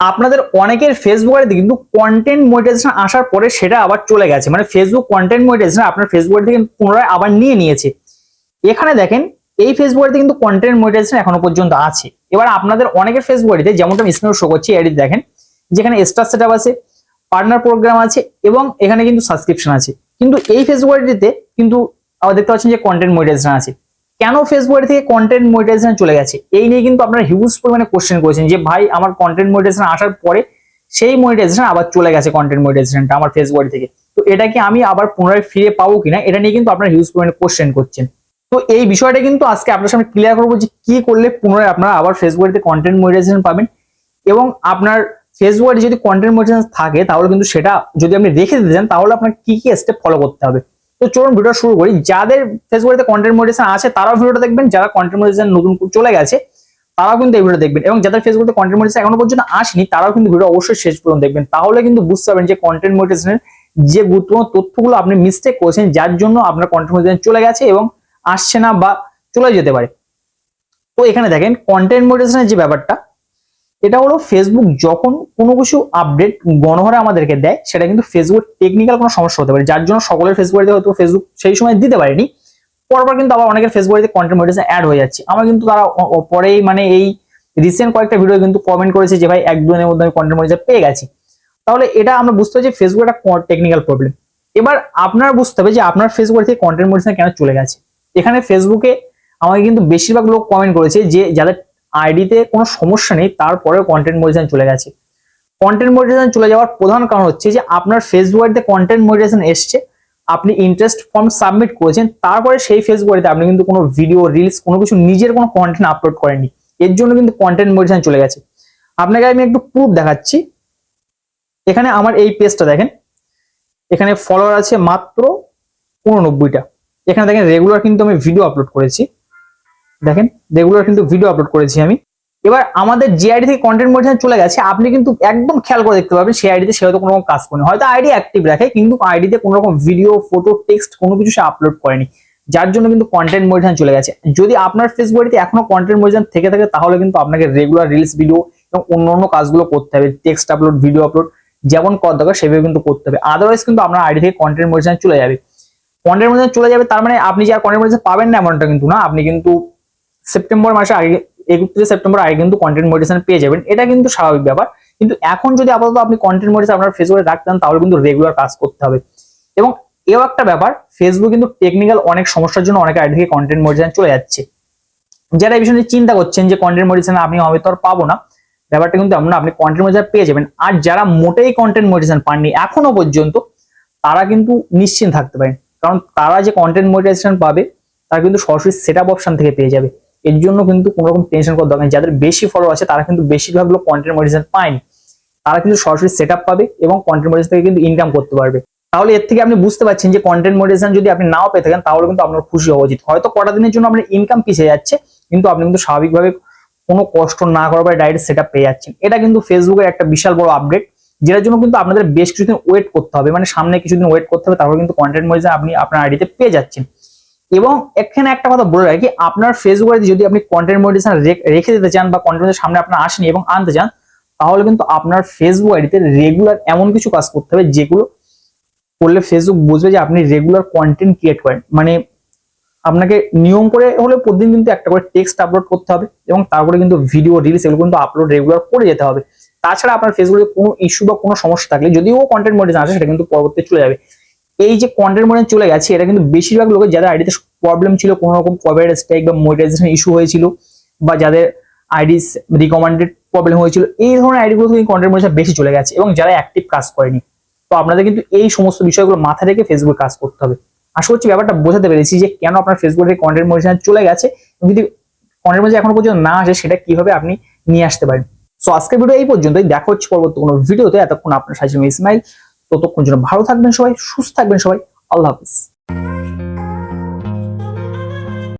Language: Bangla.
আপনাদের অনেকের ফেসবুকের কিন্তু কন্টেন্ট মনিটাইজেশন আসার পরে সেটা আবার চলে গেছে। মানে ফেসবুক কন্টেন্ট মনিটাইজেশন আপনার ফেসবুকের থেকে পুনরায় আবার নিয়ে নিয়েছে। এখানে দেখেন, এই ফেসবুকের কিন্তু কন্টেন্ট মনিটাইজেশন এখনও পর্যন্ত আছে। এবার আপনাদের অনেকের ফেসবুকের যেমনটা আমি স্ক্রিনে শো করছি, এডিট দেখেন, যেখানে স্টার সেটআপ আছে পার্টনার প্রোগ্রাম আছে, এবং এখানে কিন্তু সাবস্ক্রিপশন আছে। কিন্তু এই ফেসবুকের কিন্তু আবার দেখতে পাচ্ছেন যে কন্টেন্ট মনিটাইজেশন আছে। কেন ফেসবুক থেকে কন্টেন্ট মনিটাইজেশন চলে গেছে? এই নিয়ে কিন্তু আপনারা হিউজ পরিমাণে কোশ্চেন করেছেন যে, ভাই, আমার কন্টেন্ট মনিটাইজেশন আসার পরে সেই মনিটাইজেশন আবার চলে গেছে কন্টেন্ট মনিটাইজেশনটা আমার ফেসবুক থেকে। তো এটা কি আমি আবার পুনরায় ফিরে পাবো কিনা, এটা নিয়ে কিন্তু আপনারা হিউজ পরিমাণে কোশ্চেন করছেন। তো এই বিষয়টা কিন্তু আজকে আপনার সামনে ক্লিয়ার করব যে, কি করলে পুনরায় আপনারা আবার ফেসবুক কন্টেন্ট মনিটাইজেশন পাবেন এবং আপনার ফেসবুকে যদি কন্টেন্ট মনিটাইজেশন থাকে, তাহলে কিন্তু সেটা যদি আপনি রেখে দিতে চান তাহলে আপনার কি কি স্টেপ ফলো করতে হবে? তো চলুন ভিডিও শুরু করি। যাদের ফেসবুকে কন্টেন্ট মনিটাইজেশন আছে, তারাও ভিডিওটা দেখবেন। যারা কন্টেন্ট মনিটাইজেশন নতুন চলে গেছে, তারাও কিন্তু এই ভিডিও দেখবেন। এবং যাদের ফেসবুকে কন্টেন্ট মনিটাইজেশন এখনও পর্যন্ত আসেনি, তারাও কিন্তু ভিডিও অবশ্যই শেষ পর্যন্ত দেখবেন। তাহলে কিন্তু বুঝতে পারবেন যে কন্টেন্ট মনিটাইজেশনের যে গুরুত্বপূর্ণ তথ্যগুলো আপনি মিস্টেক করেছেন, যার জন্য আপনার কন্টেন্ট মনিটাইজেশন চলে গেছে এবং আসছে না বা চলে যেতে পারে। তো এখানে দেখেন কন্টেন্ট মনিটাইজেশনের যে ব্যাপারটা এটা হলো ফেসবুক যখন কোনো কিছু আপডেট গণহারে আমাদেরকে দেয়, সেটা কিন্তু ফেসবুক টেকনিক্যাল কোনো সমস্যা হতে পারে। যার জন্য সকলের ফেসবুকে হয়তো ফেসবুক সেই সময় দিতে পারেনি। পরপর কিন্তু আবার অনেকের ফেসবুকে কন্টেন্ট মনিটাইজেশন অ্যাড হয়ে যাচ্ছে। আমার কিন্তু তারা পরেই মানে এই রিসেন্ট কয়েকটা ভিডিও কিন্তু কমেন্ট করেছে যে, ভাই, এক দুদিনের মধ্যে আমি কন্টেন্ট মনিটাইজেশন পেয়ে গেছি। তাহলে এটা আমরা বুঝতে যে ফেসবুক একটা টেকনিক্যাল প্রবলেম এবার আপনার বুঝতে হবে যে আপনার ফেসবুক থেকে কন্টেন্ট মনিটাইজেশন কেন চলে গেছে? এখানে ফেসবুকে আমাকে কিন্তু বেশিরভাগ লোক কমেন্ট করেছে যে, যাদের আইডিতে কোনো সমস্যা নেই, তারপরেও কন্টেন্ট মনিটাইজেশন চলে গেছে। কন্টেন্ট মনিটাইজেশন চলে যাওয়ার প্রধান কারণ হচ্ছে যে, আপনার ফেসবুকে কন্টেন্ট মনিটাইজেশন এসছে, আপনি ইন্টারেস্ট ফর্ম সাবমিট করেছেন, তারপরে সেই ফেসবুকে আপনি কিন্তু কোনো ভিডিও রিলস কোনো কিছু, নিজের কোনো কন্টেন্ট আপলোড করেননি। এর জন্য কিন্তু কন্টেন্ট মনিটাইজেশন চলে গেছে। আপনাকে আমি একটু প্রুফ দেখাচ্ছি। এখানে আমার এই পেজটা দেখেন। এখানে ফলোয়ার আছে মাত্র উননব্বইটা। এখানে দেখেন রেগুলার কিন্তু আমি ভিডিও আপলোড করেছি। দেখেন রেগুলার কিন্তু ভিডিও আপলোড করেছি আমি। এবার আমাদের যে আইডি থেকে কন্টেন্ট মনিটাইজেশন চলে গেছে, আপনি কিন্তু একদম খেয়াল করে দেখতে পাবেন সেই আইডিতে সে হয়তো কোনো রকম কাজ করেনি। হয়তো আইডি অ্যাক্টিভ রাখে, কিন্তু আইডিতে কোনো রকম ভিডিও ফটো টেক্সট কোনো কিছু সে আপলোড করেনি। যার জন্য কিন্তু কন্টেন্ট মনিটাইজেশন চলে গেছে। যদি আপনার ফেসবুকে এখনও কন্টেন্ট মনিটাইজেশন থেকে থাকে, তাহলে কিন্তু আপনাকে রেগুলার রিলস ভিডিও এবং অন্য অন্য কাজগুলো করতে হবে। টেক্সট আপলোড ভিডিও আপলোড যেমন করা দরকার, সেভাবে কিন্তু করতে হবে। আদারওয়াইজ কিন্তু আপনার আইডি থেকে কন্টেন্ট মনিটাইজেশন চলে যাবে। কন্টেন্ট মনিটাইজেশন চলে যাবে, তার মানে আপনি যে আর কন্টেন্ট মনিটাইজেশন পাবেন না, এমনটা কিন্তু না। আপনি কিন্তু সেপ্টেম্বর মাসে আগে, একত্রিশে সেপ্টেম্বর আগে কিন্তু কন্টেন্ট মনিটাইজেশন পেয়ে যাবেন। এটা কিন্তু স্বাভাবিক ব্যাপার। কিন্তু এখন যদি আপাতত আপনি কন্টেন্ট মনিটাইজেশন আপনার ফেসবুকে রাখতেন, তাহলে কিন্তু রেগুলার কাজ করতে হবে। এবং এও একটা ব্যাপার ফেসবুক কিন্তু টেকনিক্যাল অনেক সমস্যার জন্য অনেক আইডি থেকে কন্টেন্ট মনিটাইজেশন চলে যাচ্ছে। যারা এই বিষয়ে চিন্তা করছেন যে কন্টেন্ট মনিটাইজেশন আপনি হয়তো আর পাবো না, ব্যাপারটা কিন্তু এমন আপনি কন্টেন্ট মনিটাইজেশন পেয়ে যাবেন। আর যারা মোটেই কন্টেন্ট মনিটাইজেশন পাননি, এখনও পর্যন্ত তারা কিন্তু নিশ্চিন্ত থাকতে পারেন। কারণ তারা যে কন্টেন্ট মনিটাইজেশন পাবে, তারা কিন্তু সরাসরি সেট আপ অপশন থেকে পেয়ে যাবে। এর জন্য কিন্তু কোনো রকম টেনশন দরকার নেই। যাদের বেশি ফলো আছে, তারা কিন্তু বেশিরভাগ লোক কন্টেন্ট মনিটাইজেশন পায়নি। তারা কিন্তু সরাসরি সেট পাবে এবং কন্টেন্ট মনিটাইজেশন থেকে কিন্তু ইনকাম করতে পারবে। তাহলে এর থেকে আপনি বুঝতে পারছেন যে কন্টেন্ট মনিটাইজেশন যদি আপনি নাও পেয়ে থাকেন, তাহলে কিন্তু আপনার খুশি হওয়া উচিত। হয়তো কটা দিনের জন্য আপনার ইনকাম পিছিয়ে যাচ্ছে, কিন্তু আপনি কিন্তু স্বাভাবিকভাবে কোনো কষ্ট না করার পরে ডাইরেক্ট সেট পেয়ে যাচ্ছেন। এটা কিন্তু ফেসবুকের একটা বিশাল বড় আপডেট যেটার জন্য কিন্তু আপনাদের বেশ কিছুদিন ওয়েট করতে হবে। মানে সামনে কিছুদিন ওয়েট করতে হবে, তারপর কিন্তু কন্টেন্ট মনিটাইজেশন আপনি আপনার আইডিতে পেয়ে যাচ্ছেন। এবং এখানে একটা কথা বলে রাখি, আপনার ফেসবুকে যদি আপনি কন্টেন্ট মনিটাইজেশন রেখে দিতে চান বা কন্টেন্টের সামনে আপনার আসেনি এবং আনতে চান, তাহলে কিন্তু আপনার ফেসবুক আইডিতে রেগুলার এমন কিছু কাজ করতে হবে যেগুলো করলে ফেসবুক বুঝবে যে আপনি রেগুলার কন্টেন্ট ক্রিয়েট করেন। মানে আপনাকে নিয়ম করে হলে প্রতিদিন কিন্তু একটা করে টেক্সট আপলোড করতে হবে এবং তারপরে কিন্তু ভিডিও রিলস এগুলো কিন্তু আপলোড রেগুলার করে যেতে হবে। তাছাড়া আপনার ফেসবুকে কোনো ইস্যু বা কোনো সমস্যা থাকলে যদিও কন্টেন্ট মনিটাইজেশন আসে, সেটা কিন্তু পরবর্তী চলে যাবে। এই যে কন্টেন্ট মনে চলে গেছে, এটা কিন্তু বেশিরভাগ লোকের, যাদের আইডিতে প্রবলেম ছিল কোনো রকম কপিরাইট স্ট্রাইক বা মনিটাইজেশন ইস্যু হয়েছিল, বা যাদের আইডি রিকমেন্ডেড প্রবলেম হয়েছিল, এই ধরনের আইডিগুলো থেকে কন্টেন্ট মনিটাইজেশন বেশি চলে গেছে এবং যারা অ্যাক্টিভ কাজ করেনি। তো আপনাদের কিন্তু এই সমস্ত বিষয়গুলো মাথায় রেখে ফেসবুকে কাজ করতে হবে। আশা করছি ব্যাপারটা বোঝাতে পেরেছি যে কেন আপনার ফেসবুকে কন্টেন্ট মনিটাইজেশন চলে গেছে যদি কন্টেন্ট মনিটাইজেশন এখনও পর্যন্ত না আসে, সেটা কীভাবে আপনি নিয়ে আসতে পারেন। সো আজকের ভিডিও এই পর্যন্তই। দেখা হচ্ছে পরবর্তী কোনো ভিডিওতে এতক্ষণ আপনার সাথে ইসমাইল। ততক্ষণ জন্য ভালো থাকবেন সবাই সুস্থ থাকবেন সবাই। আল্লাহ হাফিজ।